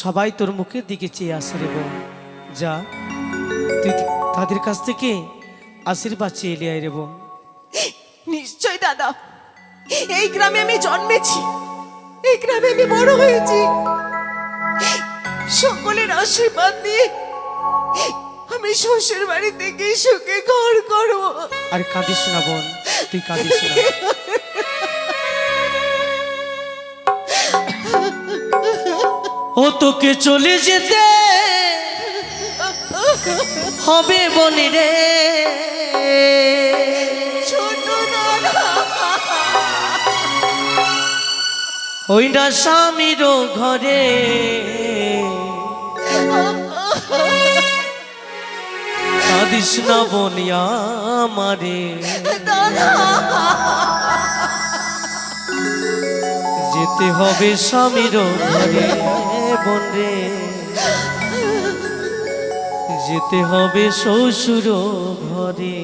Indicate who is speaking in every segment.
Speaker 1: সবাই তোর মুখের দিকে চেয়ে আসে রে বোন। যা তুই তাদের কাছ থেকে আশীর্বাদ চেয়ে এলে আয় রে বোন।
Speaker 2: নিশ্চয় দাদা এই গ্রামে আমি জন্মেছি এই গ্রামে আমি বড় হয়েছি। সকলের আশীর্বাদ নিয়ে আমি শ্বশুর বাড়ি থেকে সুখে ঘর করব।
Speaker 1: আর কাঁদিস না বোন তুই কাঁদিস না। ও তোকে চলে যেতে হবে বলি রে। ওই না স্বামীর ঘরে। কাঁদিস না বনিয়া আমারে। যেতে হবে স্বামীর ঘরে। বোন রে। যেতে হবে শ্বশুর ঘরে।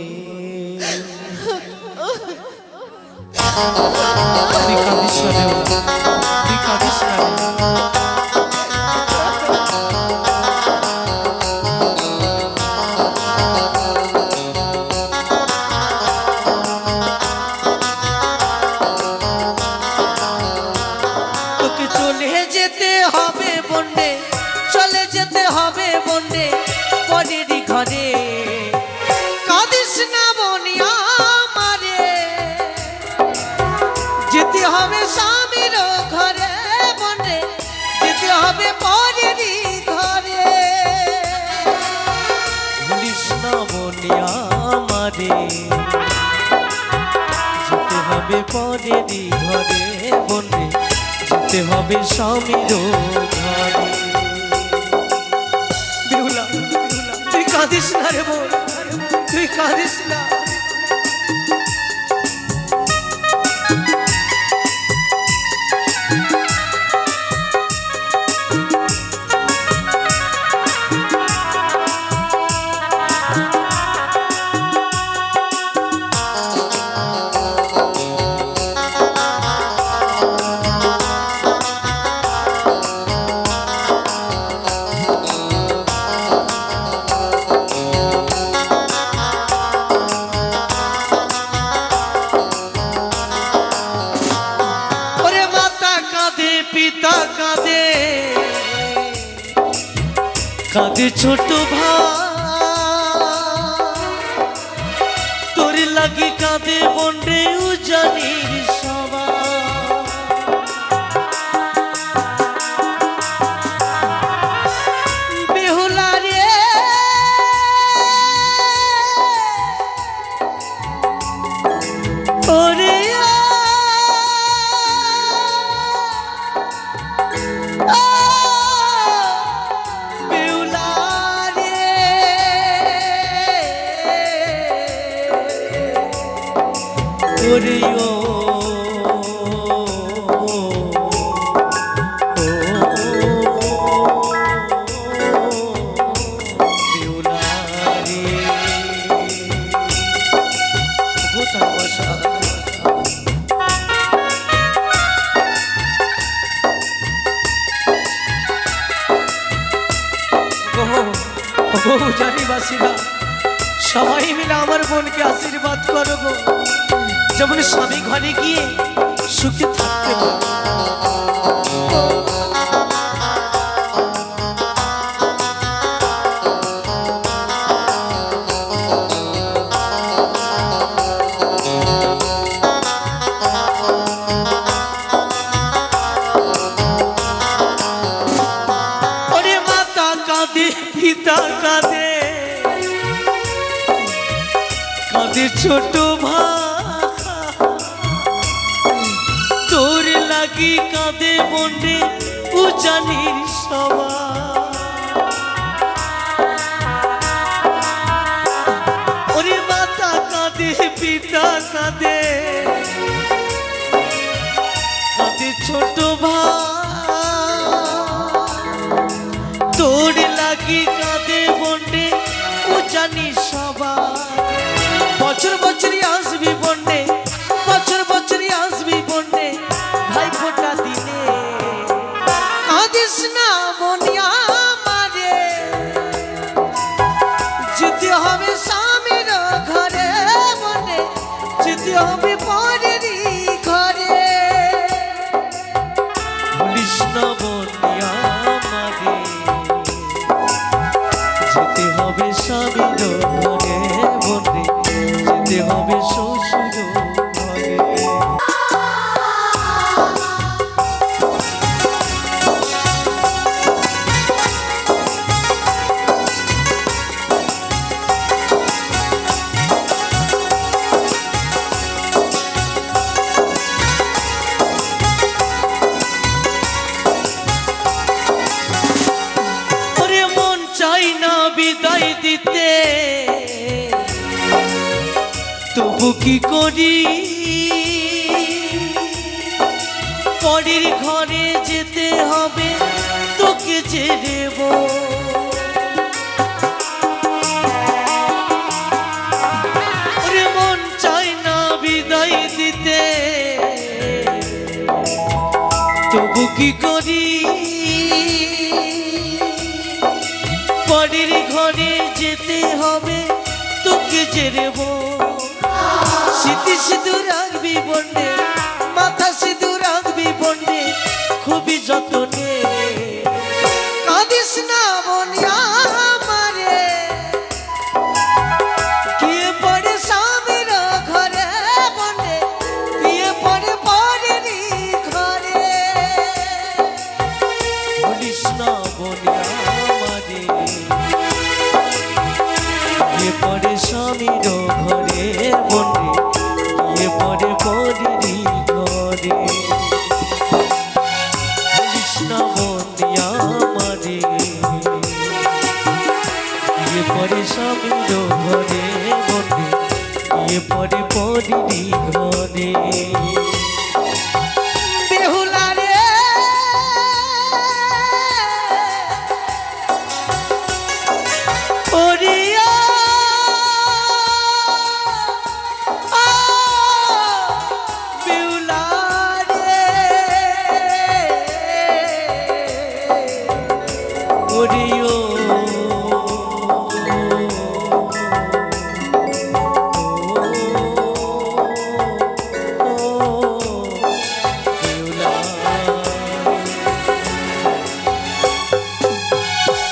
Speaker 1: তুই কাঁদিস চলে যেতে হবে বন্ডে, চলে যেতে হবে বন্ডে পরেরই ঘরে। কাঁদিস না বনিয়া মারে যেতে হবে স্বামীর ঘরে বন্ডে, যেতে হবে পরেরই ঘরে। ভুলিস না বনিয়া মারে যেতে হবে পরেরই ঘরে বন্ডে। যেতে হবে স্বামীর তুই কাঁদিস না রে বোন তুই কাঁদিস না। পিতা কাঁদে। কাঁদে ছোট ভাই। তোর লাগি কাঁদে বন্ডে উজানির সবাই আমার বোনকে আশীর্বাদ করো গো যেমন স্বামী ঘরে গিয়ে সুখে থাকতে পারে ছোট তোর লাগি কাঁদে বন্ডে উজানির ওরে মাতা পিতা কাঁদে ছোট ভাই। বছর বছরই আসবি বন্যে, বছর বছরই আসবি বন্যে, ভাই ফোটা দিনে। কাঁদিস না বনিয়া মারে যদি হবে স্বামীর ঘরে বনে যদি হবে পরের কি করি? পরের ঘরে যেতে হবে, তোকে ওরে মন চায় না বিদায় দিতে। তবু কি করি? পরের ঘরে যেতে হবে, তোকে জেরেব স্মৃতি সিঁদু বন্ডে মাথা সিঁদু রাখবি বন্ডে খুবই যতনে। কাঁদিস না বনিয়া পড়ে পড়ে ইয়ে পরে স্বামীর ঘরে বটে ইয়ে পরে পরি ঘরে।